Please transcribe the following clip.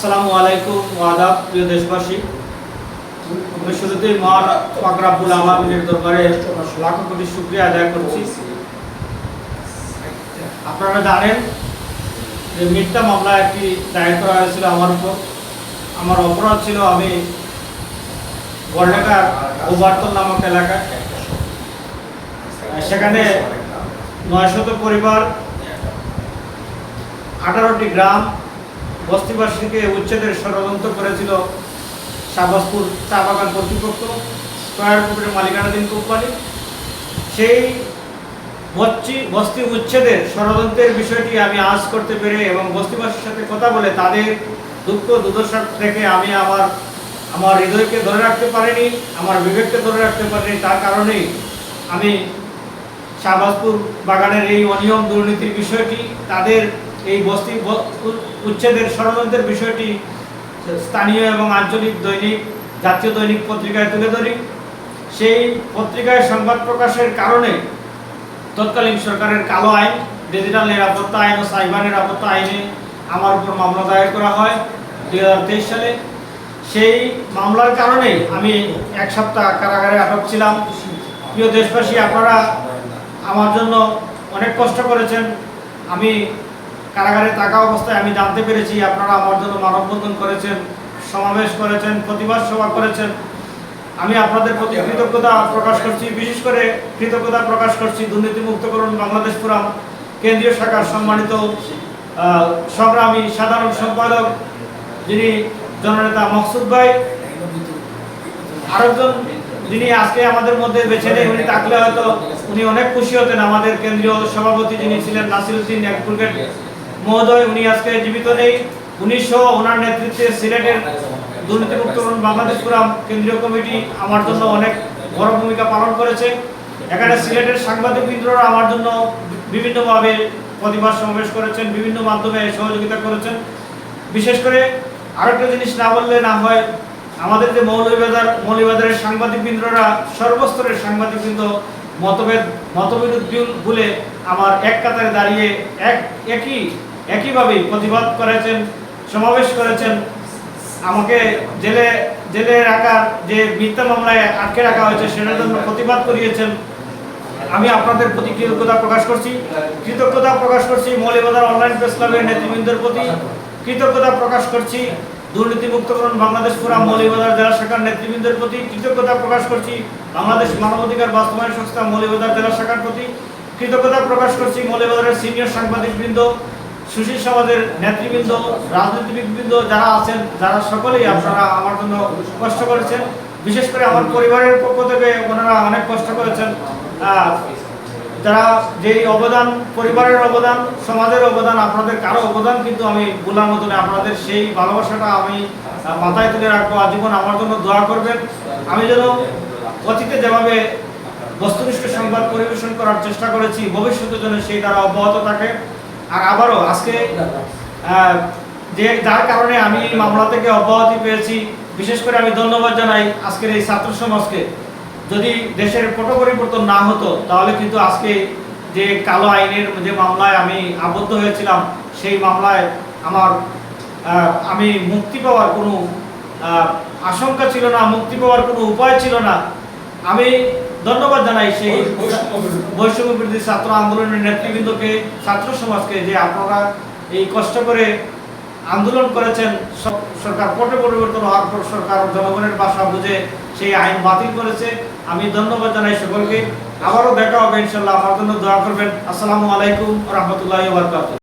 আসসালামু আলাইকুম ওয়াদাব প্রিয় দেশবাসী। আমি শুরুতেই মহান আলমিনের দরবারে লাখো কোটি শুক্রিয়া আদায় করছি। আপনারা জানেন যে মিথ্যা মামলা একটি দায়ের করা হয়েছিল আমার উপর। আমার অপরাধ ছিল আমি গড়লেখার ওবারতল নামক এলাকায়। সেখানে নয়শত পরিবার, আঠারোটি গ্রাম বস্তিবাসীকে উচ্ছেদের ষড়যন্ত্র করেছিল শাহবাজপুর চা বাগান কর্তৃপক্ষ, স্কয়ার ফুটের মালিকানাধীন কোম্পানি। সেই বস্তি বস্তি উচ্ছেদের ষড়যন্ত্রের বিষয়টি আমি আজ করতে পেরে এবং বস্তিবাসীর সাথে কথা বলে তাদের দুঃখ দুর্দশা থেকে আমি আমার আমার হৃদয়কে ধরে রাখতে পারিনি, আমার বিবেককে ধরে রাখতে পারিনি। তার কারণেই আমি শাহবাজপুর বাগানের এই অনিয়ম দুর্নীতির বিষয়টি, তাদের এই বস্তি উচ্ছেদের ষড়যন্ত্রের বিষয়টি স্থানীয় এবং আঞ্চলিক দৈনিক, জাতীয় দৈনিক পত্রিকায় তুলে ধরি। সেই পত্রিকায় সংবাদ প্রকাশের কারণে তৎকালীন সরকারের কালো আইন, ডিজিটাল নিরাপত্তা আইন ও সাইবার নিরাপত্তা আইনে আমার উপর মামলা দায়ের করা হয় দুই হাজার তেইশ সালে। সেই মামলার কারণেই আমি এক সপ্তাহ কারাগারে আটক ছিলাম। প্রিয় দেশবাসী, আপনারা আমার জন্য অনেক কষ্ট করেছেন। আমি কারাগারে থাকা অবস্থায় আমি জানতে পেরেছি, আপনারা আমার জন্য মানববন্ধন করেছেন, সমাবেশ করেছেন, প্রতিবাদ সভা করেছেন। আমি আপনাদের প্রতি কৃতজ্ঞতা প্রকাশ করছি, বিশেষ করে কৃতজ্ঞতা প্রকাশ করছি দুর্নীতিমুক্তকরণ বাংলাদেশ ফোরাম, কেন্দ্রীয় শাখার সম্মানিত সংগ্রামী সাধারণ সম্পাদক যিনি জননেতা মকসুদ ভাই, আরেকজন যিনি আজকে আমাদের মধ্যে বেছে নেই, উনি থাকলে হয়তো উনি অনেক খুশি হতেন। আমাদের কেন্দ্রীয় সভাপতি যিনি ছিলেন নাসির নাসিরুদ্দিন অ্যাডভোকেট মহোদয়, উনি আজকে জীবিত নেই উনিশশো ওনার নেতৃত্বে সিলেটের দুর্নীতিমুক্তকরণ বাংলাদেশ ফোরাম কেন্দ্রীয় কমিটি আমার জন্য অনেক বড় ভূমিকা পালন করেছে। এখানে সিলেটের সাংবাদিক সাংবাদিকবৃন্দরা আমার জন্য বিভিন্নভাবে প্রতিবাদ সমাবেশ করেছেন, বিভিন্ন মাধ্যমে সহযোগিতা করেছেন। বিশেষ করে আরেকটা জিনিস না বললে না হয়, আমাদের যে মৌলভীবাজার, মৌলভীবাজারের সাংবাদিকবৃন্দরা সর্বস্তরের সাংবাদিক সাংবাদিকবৃন্দ মতভেদ, মতবিরোধ ভুলে আমার এক কাতারে দাঁড়িয়ে এক একই একইভাবেই প্রতিবাদ করেছেন, সমাবেশ করেছেন। আমাকে জেলে জেলে রাখা, যে মিথ্যা মামলায় আটকে রাখা হয়েছে, সেটার জন্য প্রতিবাদ করিয়েছেন। আমি আপনাদের প্রতি কৃতজ্ঞতা প্রকাশ করছি। কৃতজ্ঞতা প্রকাশ করছি মৌলিবাজার অনলাইন প্রেস ক্লাবের নেতৃবৃন্দের প্রতি। কৃতজ্ঞতা প্রকাশ করছি দুর্নীতিমুক্তকরণ বাংলাদেশ ফোরাম মৌলিবাজার জেলা শাখার নেতৃবৃন্দের প্রতি। কৃতজ্ঞতা প্রকাশ করছি বাংলাদেশ মানবাধিকার বাস্তবায়ন সংস্থা মৌলিবাজার জেলা শাখার প্রতি। কৃতজ্ঞতা প্রকাশ করছি মৌলিবাজারের সিনিয়র সাংবাদিকবৃন্দ। সুশীল সমাজের নেতৃবৃন্দ, রাজনীতিবিদবৃন্দ যারা আছেন, যারা সকলেই আপনারা আমার জন্য কষ্ট করেছেন। বিশেষ করে আমার পরিবারের পক্ষ থেকে ওনারা অনেক কষ্ট করেছেন। যারা যেই অবদান, পরিবারের অবদান, সমাজের অবদান, আপনাদের কারও অবদান কিন্তু আমি বলার মতো না। আপনাদের সেই ভালোবাসাটা আমি মাথায় তুলে রাখব। আজীবন আমার জন্য দোয়া করবেন। আমি যেন অতীতে যেভাবে বস্তুনিষ্ঠ সংবাদ পরিবেশন করার চেষ্টা করেছি, ভবিষ্যতে যেন সেই দ্বারা অব্যাহত থাকে। আর আবারও আজকে যে, যার কারণে আমি মামলা থেকে অব্যাহতি পেয়েছি, বিশেষ করে আমি ধন্যবাদ জানাই আজকের এই ছাত্র সমাজকে। যদি দেশের পট পরিবর্তন না হতো, তাহলে কিন্তু আজকে যে কালো আইনের যে মামলায় আমি আবদ্ধ হয়েছিলাম, সেই মামলায় আমার আমি মুক্তি পাওয়ার কোনো আশঙ্কা ছিল না, মুক্তি পাওয়ার কোনো উপায় ছিল না। আমি ধন্যবাদ জানাই সেই বৈষম্য বিরোধী। ছাত্র আন্দোলনের নেতৃবৃন্দকে ছাত্র সমাজকে যে আপনারা এই কষ্ট করে আন্দোলন করেছেন সরকার পটে পরিবর্তন হওয়ার পর সরকার জনগণের ভাষা বুঝে সেই আইন বাতিল করেছে। আমি ধন্যবাদ জানাই সকলকে। আবারও দেখা হবে ইনশাল্লাহ। আমার জন্য দোয়া করবেন। আসসালামু আলাইকুম রহমতুল্লাহ বারকাত